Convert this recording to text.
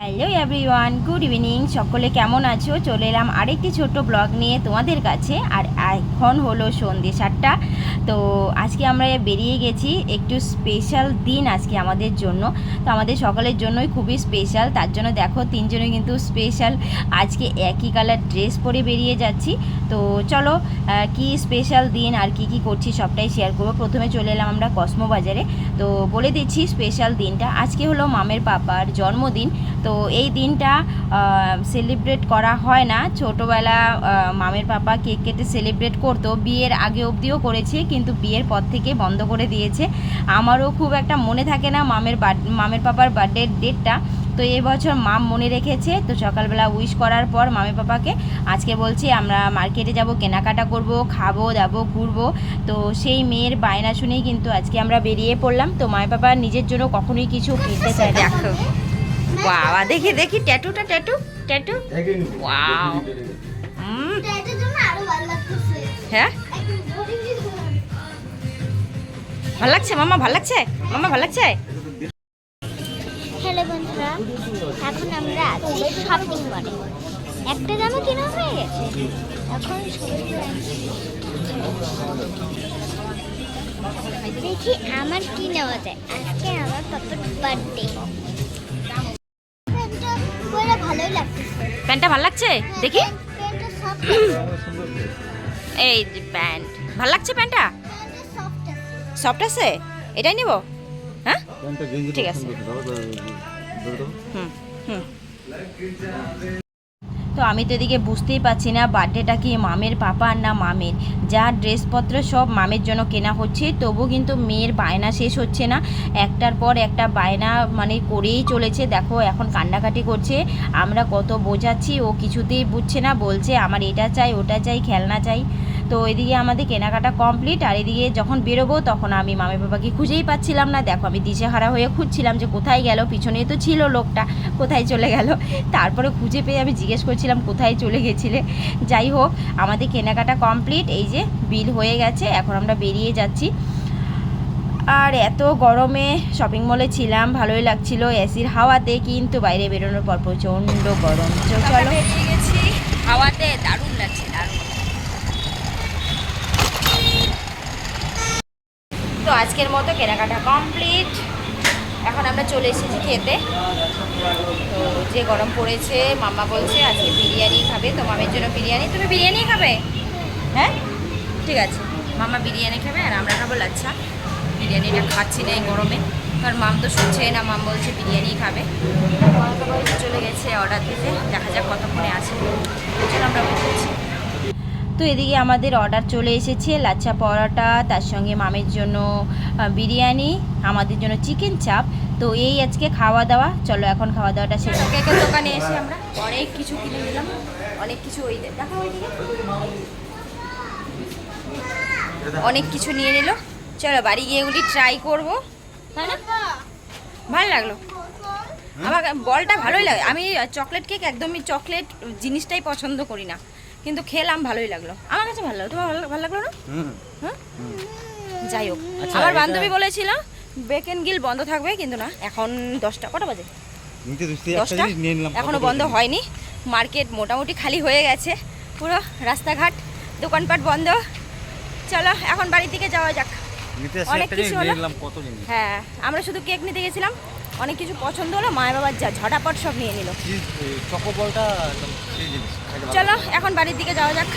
Hello everyone good evening সকলে কেমন আছো? চলে এলাম আরেকটি ছোট্ট ব্লগ নিয়ে তোমাদের কাছে। আর এখন হলো সন্ধ্যে সাতটা। তো আজকে আমরা বেরিয়ে গেছি একটু স্পেশাল দিন আজকে আমাদের জন্য। তো আমাদের সকলের জন্যই খুবই স্পেশাল তার জন্য দেখো তিনজনে কিন্তু স্পেশাল আজকে একই কালার ড্রেস পরে বেরিয়ে যাচ্ছি। তো চলো কি স্পেশাল দিন আর কি কি করছি সবটাই শেয়ার করব। প্রথমে চলে এলাম আমরা কসমো বাজারে। তো বলে দিচ্ছি স্পেশাল দিনটা। আজকে হলো মামের পাপার জন্মদিন। তো এই দিনটা সেলিব্রেট করা হয় না। ছোটোবেলা মামের পাপা কেক কেটে সেলিব্রেট করতো। বিয়ের আগে অবধিও করেছে, কিন্তু বিয়ের পর থেকে বন্ধ করে দিয়েছে। আমারও খুব একটা মনে থাকে না মামের মামের পাপার বার্থডের ডেটটা তো এই বছর মাম মনে রেখেছে, তো সকালবেলা উইশ করার পর মামের পাপাকে আজকে বলছি, আমরা মার্কেটে যাব, কেনাকাটা করব, খাব, দাবো, ঘুরবো। তো সেই মেয়ের বায়না শুনেই কিন্তু আজকে আমরা বেরিয়ে পড়লাম। তো মায়ের পাপা নিজের জন্য কখনোই কিছু কিনতে চায় দেখো বাবা দেখি দেখি ট্যাটুটা ট্যাটু ট্যাটু। ওয়াও হ্যাঁ। ভালো লাগছে মামা ভালো লাগছে? মামা ভালো লাগছে? হ্যালো বন্ধুরা এখন আমরা আছি শপিং মলে একটা জামা কেনা হয়ে গেছে। এখন দেখি আমার কি নেওয়া যায়। আজকে আমার পাপার বার্থডে ভালোই প্যান্টটা ভালো লাগছে? দেখি। এই যে প্যান্ট। ভালো লাগছে প্যান্টটা? প্যান্টটা সফট আছে। সফট আছে? এটাই নিব। হ্যাঁ? ঠিক আছে। হুম হুম। তো আমি তো এদিকে বুঝতেই পারছি না বার্থডেটা কি মামের পাপা না মামের। যা ড্রেসপত্র সব মামের জন্য কেনা হচ্ছে, তবু কিন্তু মেয়ের বায়না শেষ হচ্ছে না। একটার পর একটা বায়না মানে করেই চলেছে। দেখো এখন কান্নাকাটি করছে। আমরা কত বোঝাচ্ছি, ও কিছুতেই বুঝছে না, বলছে, আমার এটা চাই, ওটা চাই, খেলনা চাই। তো এদিকে আমাদের কেনাকাটা কমপ্লিট আর এদিকে যখন বেরোবো তখন আমি মামি বাবাকে খুঁজেই পাচ্ছিলাম না। দেখো আমি দিশেহারা হয়ে খুঁজছিলাম যে কোথায় গেল পিছনে তো ছিল লোকটা কোথায় চলে গেল। তারপরে খুঁজে পেয়ে আমি জিজ্ঞেস করছিলাম কোথায় চলে গেছিলে? যাই হোক আমাদের কেনাকাটা কমপ্লিট এই যে বিল হয়ে গেছে এখন আমরা বেরিয়ে যাচ্ছি। আর এত গরমে শপিং মলে ছিলাম ভালোই লাগছিল এসির হাওয়াতে কিন্তু বাইরে বেরোনোর পর প্রচণ্ড গরম। চলো। বেরিয়ে গেছি হাওয়াতে দারুণ তো আজকের মতো কেনাকাটা কমপ্লিট। এখন আমরা চলে এসেছি খেতে। তো যে গরম পড়েছে, মাম্মা বলছে আজকে বিরিয়ানি খাবে। তো মামের জন্য বিরিয়ানি। তুমি বিরিয়ানি খাবে? হ্যাঁ? ঠিক আছে। মামা বিরিয়ানি খাবে আর আমরা খাব লাচ্ছা। বিরিয়ানিটা খাচ্ছি না এই গরমে। কারণ মাম তো শুনছে না, মাম বলছে বিরিয়ানি খাবে। চলে গেছে অর্ডার দিতে। দেখা যাক কতক্ষণে আছে চলো আমরা করছি তো এদিকে আমাদের অর্ডার চলে এসেছে, লাচ্ছা পরোটা, তার সঙ্গে মামের জন্য বিরিয়ানি, আমাদের জন্য চিকেন চাপ তো এই আজকে খাওয়া দাওয়া, চলো এখন খাওয়া দাওয়াটা শেষ কেকের দোকানে এসে আমরা অনেক কিছু কিনে নিলাম, অনেক কিছু ওই দেখা অনেক কিছু নিয়ে নিল। চলো বাড়ি গিয়ে এগুলি ট্রাই করব। তাই না? ভালো লাগল। আমার বলটা ভালোই লাগে। আমি চকলেট কেক একদমই চকলেট জিনিসটাই পছন্দ করি না। কিন্তু খেলাম ভালোই লাগল। আমার কাছে ভালো লাগল। তোমার ভালো- লাগল না? হ্যাঁ যাই হোক। আচ্ছা, আমার বান্ধবী বলেছিল বেকেন গিল বন্ধ থাকবে কিন্তু না। এখন দশটা কটা বাজে? দশটা? এখনও বন্ধ হয়নি। মার্কেট মোটামুটি খালি হয়ে গেছে পুরো রাস্তাঘাট দোকানপাট বন্ধ। চলো এখন বাড়ির দিকে যাওয়া যাক। অনেক কিছু হলো। হ্যাঁ আমরা শুধু কেক নিতে গেছিলাম। অনেক কিছু পছন্দ হলো মা বাবার যা ঝটাপট সব নিয়ে নিল। চলো এখন বাড়ির দিকে যাওয়া যাক।